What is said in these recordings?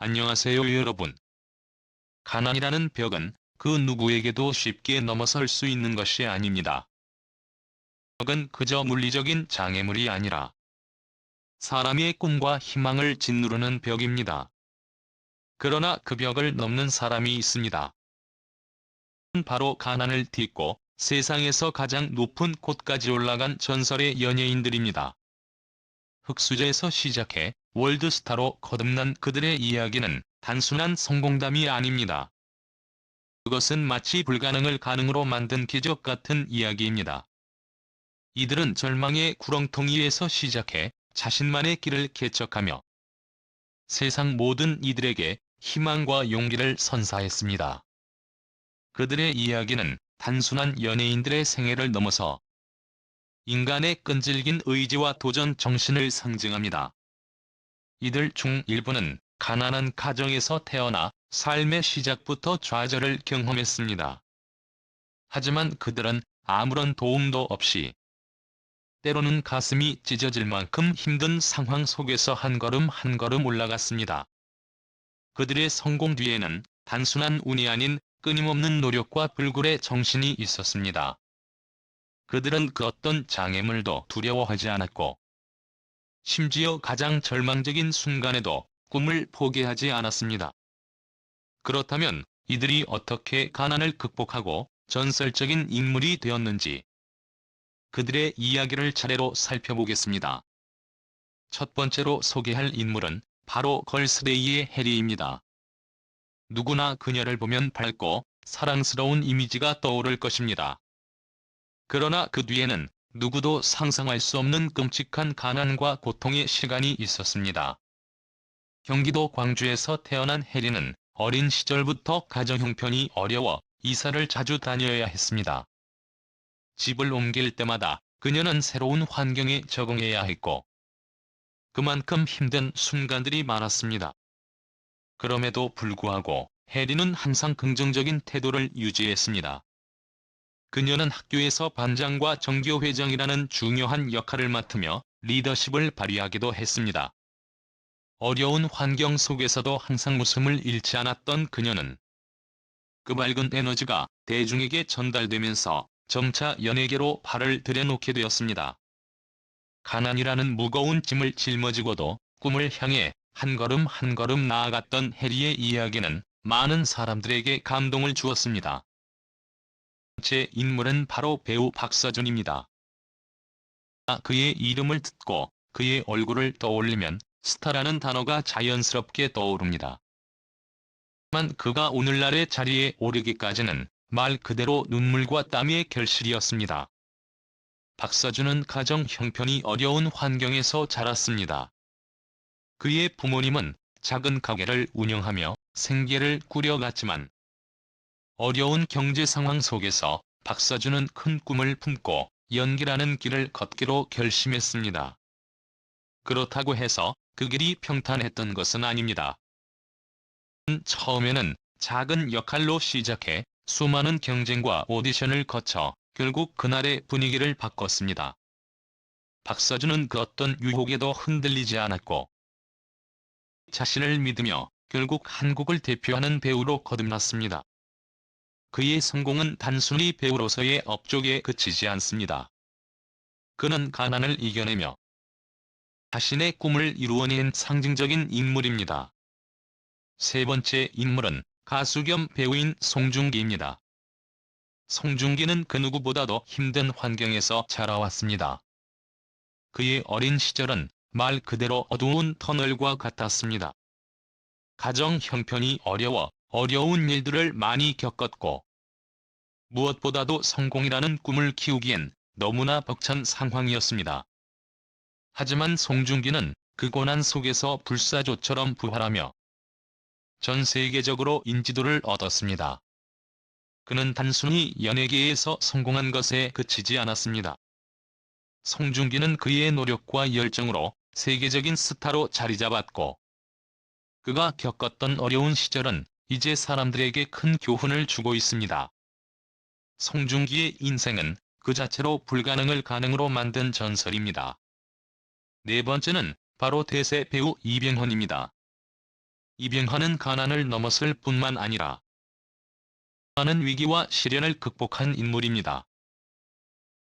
안녕하세요 여러분. 가난이라는 벽은 그 누구에게도 쉽게 넘어설 수 있는 것이 아닙니다. 벽은 그저 물리적인 장애물이 아니라 사람의 꿈과 희망을 짓누르는 벽입니다. 그러나 그 벽을 넘는 사람이 있습니다. 바로 가난을 딛고 세상에서 가장 높은 곳까지 올라간 전설의 연예인들입니다. 흑수저에서 시작해 월드스타로 거듭난 그들의 이야기는 단순한 성공담이 아닙니다. 그것은 마치 불가능을 가능으로 만든 기적 같은 이야기입니다. 이들은 절망의 구렁텅이에서 시작해 자신만의 길을 개척하며 세상 모든 이들에게 희망과 용기를 선사했습니다. 그들의 이야기는 단순한 연예인들의 생애를 넘어서 인간의 끈질긴 의지와 도전 정신을 상징합니다. 이들 중 일부는 가난한 가정에서 태어나 삶의 시작부터 좌절을 경험했습니다. 하지만 그들은 아무런 도움도 없이 때로는 가슴이 찢어질 만큼 힘든 상황 속에서 한 걸음 한 걸음 올라갔습니다. 그들의 성공 뒤에는 단순한 운이 아닌 끊임없는 노력과 불굴의 정신이 있었습니다. 그들은 그 어떤 장애물도 두려워하지 않았고 심지어 가장 절망적인 순간에도 꿈을 포기하지 않았습니다. 그렇다면 이들이 어떻게 가난을 극복하고 전설적인 인물이 되었는지 그들의 이야기를 차례로 살펴보겠습니다. 첫 번째로 소개할 인물은 바로 걸스레이의 해리입니다. 누구나 그녀를 보면 밝고 사랑스러운 이미지가 떠오를 것입니다. 그러나 그 뒤에는 누구도 상상할 수 없는 끔찍한 가난과 고통의 시간이 있었습니다. 경기도 광주에서 태어난 해리는 어린 시절부터 가정 형편이 어려워 이사를 자주 다녀야 했습니다. 집을 옮길 때마다 그녀는 새로운 환경에 적응해야 했고 그만큼 힘든 순간들이 많았습니다. 그럼에도 불구하고 해리는 항상 긍정적인 태도를 유지했습니다. 그녀는 학교에서 반장과 정교 회장이라는 중요한 역할을 맡으며 리더십을 발휘하기도 했습니다. 어려운 환경 속에서도 항상 웃음을 잃지 않았던 그녀는 그 밝은 에너지가 대중에게 전달되면서 점차 연예계로 발을 들여놓게 되었습니다. 가난이라는 무거운 짐을 짊어지고도 꿈을 향해 한 걸음 한 걸음 나아갔던 해리의 이야기는 많은 사람들에게 감동을 주었습니다. 제 인물은 바로 배우 박서준입니다. 그의 이름을 듣고 그의 얼굴을 떠올리면 스타라는 단어가 자연스럽게 떠오릅니다. 하지만 그가 오늘날의 자리에 오르기까지는 말 그대로 눈물과 땀의 결실이었습니다. 박서준은 가정 형편이 어려운 환경에서 자랐습니다. 그의 부모님은 작은 가게를 운영하며 생계를 꾸려갔지만 어려운 경제 상황 속에서 박서준은 큰 꿈을 품고 연기라는 길을 걷기로 결심했습니다. 그렇다고 해서 그 길이 평탄했던 것은 아닙니다. 처음에는 작은 역할로 시작해 수많은 경쟁과 오디션을 거쳐 결국 그날의 분위기를 바꿨습니다. 박서준은 그 어떤 유혹에도 흔들리지 않았고 자신을 믿으며 결국 한국을 대표하는 배우로 거듭났습니다. 그의 성공은 단순히 배우로서의 업적에 그치지 않습니다. 그는 가난을 이겨내며 자신의 꿈을 이루어낸 상징적인 인물입니다. 세 번째 인물은 가수 겸 배우인 송중기입니다. 송중기는 그 누구보다도 힘든 환경에서 자라왔습니다. 그의 어린 시절은 말 그대로 어두운 터널과 같았습니다. 가정 형편이 어려워 어려운 일들을 많이 겪었고 무엇보다도 성공이라는 꿈을 키우기엔 너무나 벅찬 상황이었습니다. 하지만 송중기는 그 고난 속에서 불사조처럼 부활하며 전 세계적으로 인지도를 얻었습니다. 그는 단순히 연예계에서 성공한 것에 그치지 않았습니다. 송중기는 그의 노력과 열정으로 세계적인 스타로 자리 잡았고 그가 겪었던 어려운 시절은 이제 사람들에게 큰 교훈을 주고 있습니다. 송중기의 인생은 그 자체로 불가능을 가능으로 만든 전설입니다. 네 번째는 바로 대세 배우 이병헌입니다. 이병헌은 가난을 넘었을 뿐만 아니라 많은 위기와 시련을 극복한 인물입니다.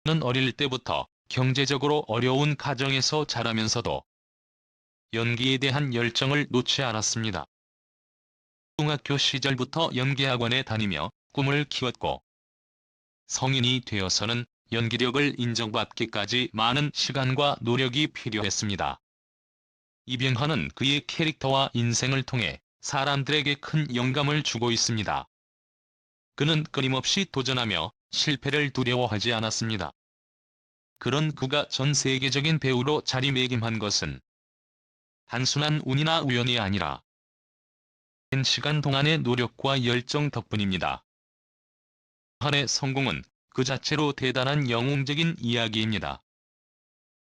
그는 어릴 때부터 경제적으로 어려운 가정에서 자라면서도 연기에 대한 열정을 놓지 않았습니다. 중학교 시절부터 연기학원에 다니며 꿈을 키웠고 성인이 되어서는 연기력을 인정받기까지 많은 시간과 노력이 필요했습니다. 이병헌은 그의 캐릭터와 인생을 통해 사람들에게 큰 영감을 주고 있습니다. 그는 끊임없이 도전하며 실패를 두려워하지 않았습니다. 그런 그가 전 세계적인 배우로 자리매김한 것은 단순한 운이나 우연이 아니라 긴 시간 동안의 노력과 열정 덕분입니다. 한의 성공은 그 자체로 대단한 영웅적인 이야기입니다.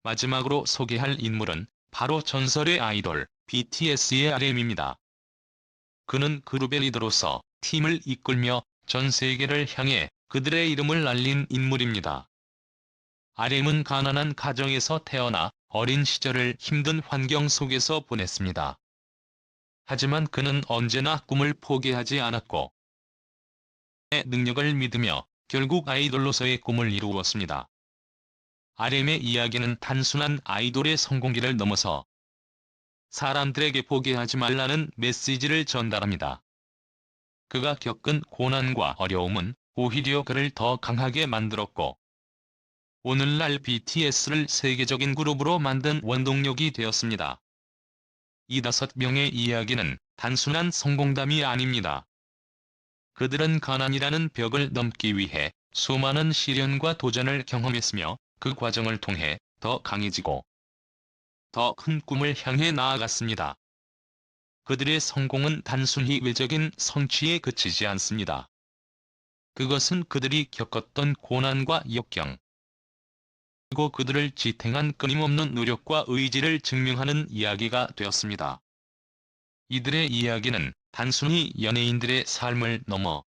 마지막으로 소개할 인물은 바로 전설의 아이돌 BTS의 RM입니다. 그는 그룹의 리더로서 팀을 이끌며 전 세계를 향해 그들의 이름을 알린 인물입니다. RM은 가난한 가정에서 태어나 어린 시절을 힘든 환경 속에서 보냈습니다. 하지만 그는 언제나 꿈을 포기하지 않았고 의 능력을 믿으며 결국 아이돌로서의 꿈을 이루었습니다. RM의 이야기는 단순한 아이돌의 성공기를 넘어서 사람들에게 포기하지 말라는 메시지를 전달합니다. 그가 겪은 고난과 어려움은 오히려 그를 더 강하게 만들었고 오늘날 BTS를 세계적인 그룹으로 만든 원동력이 되었습니다. 이 다섯 명의 이야기는 단순한 성공담이 아닙니다. 그들은 가난이라는 벽을 넘기 위해 수많은 시련과 도전을 경험했으며 그 과정을 통해 더 강해지고 더 큰 꿈을 향해 나아갔습니다. 그들의 성공은 단순히 외적인 성취에 그치지 않습니다. 그것은 그들이 겪었던 고난과 역경, 고 그들을 지탱한 끊임없는 노력과 의지를 증명하는 이야기가 되었습니다. 이들의 이야기는 단순히 연예인들의 삶을 넘어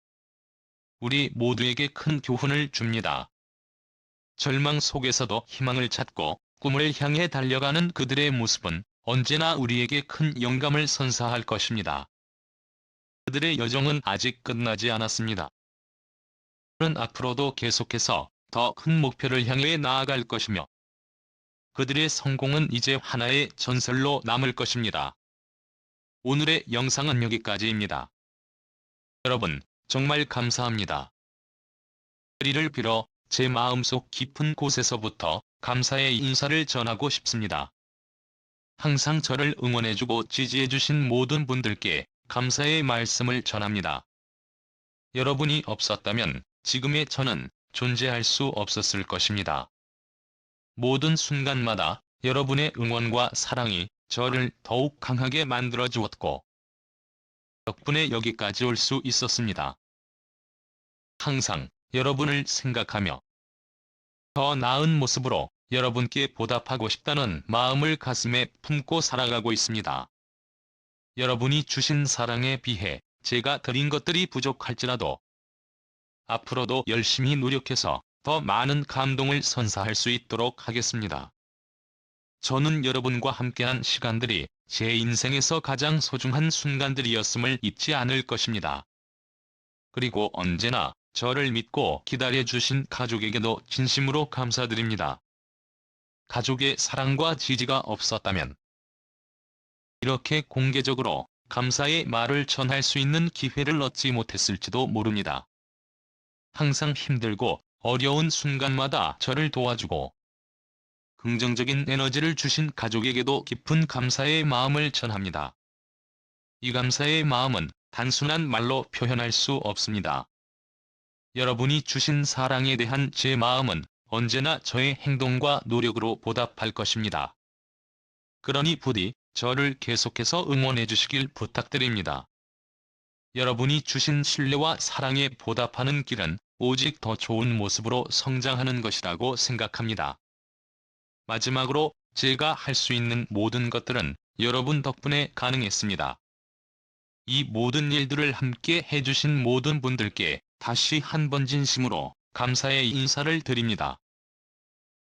우리 모두에게 큰 교훈을 줍니다. 절망 속에서도 희망을 찾고 꿈을 향해 달려가는 그들의 모습은 언제나 우리에게 큰 영감을 선사할 것입니다. 그들의 여정은 아직 끝나지 않았습니다. 그는 앞으로도 계속해서 더 큰 목표를 향해 나아갈 것이며 그들의 성공은 이제 하나의 전설로 남을 것입니다. 오늘의 영상은 여기까지입니다. 여러분, 정말 감사합니다. 이를 빌어 제 마음속 깊은 곳에서부터 감사의 인사를 전하고 싶습니다. 항상 저를 응원해주고 지지해주신 모든 분들께 감사의 말씀을 전합니다. 여러분이 없었다면 지금의 저는 존재할 수 없었을 것입니다. 모든 순간마다 여러분의 응원과 사랑이 저를 더욱 강하게 만들어 주었고 덕분에 여기까지 올 수 있었습니다. 항상 여러분을 생각하며 더 나은 모습으로 여러분께 보답하고 싶다는 마음을 가슴에 품고 살아가고 있습니다. 여러분이 주신 사랑에 비해 제가 드린 것들이 부족할지라도 앞으로도 열심히 노력해서 더 많은 감동을 선사할 수 있도록 하겠습니다. 저는 여러분과 함께한 시간들이 제 인생에서 가장 소중한 순간들이었음을 잊지 않을 것입니다. 그리고 언제나 저를 믿고 기다려주신 가족에게도 진심으로 감사드립니다. 가족의 사랑과 지지가 없었다면 이렇게 공개적으로 감사의 말을 전할 수 있는 기회를 얻지 못했을지도 모릅니다. 항상 힘들고 어려운 순간마다 저를 도와주고 긍정적인 에너지를 주신 가족에게도 깊은 감사의 마음을 전합니다. 이 감사의 마음은 단순한 말로 표현할 수 없습니다. 여러분이 주신 사랑에 대한 제 마음은 언제나 저의 행동과 노력으로 보답할 것입니다. 그러니 부디 저를 계속해서 응원해 주시길 부탁드립니다. 여러분이 주신 신뢰와 사랑에 보답하는 길은 오직 더 좋은 모습으로 성장하는 것이라고 생각합니다. 마지막으로 제가 할 수 있는 모든 것들은 여러분 덕분에 가능했습니다. 이 모든 일들을 함께 해주신 모든 분들께 다시 한 번 진심으로 감사의 인사를 드립니다.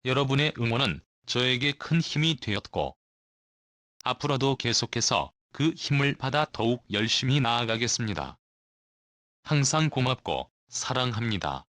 여러분의 응원은 저에게 큰 힘이 되었고 앞으로도 계속해서 그 힘을 받아 더욱 열심히 나아가겠습니다. 항상 고맙고 사랑합니다.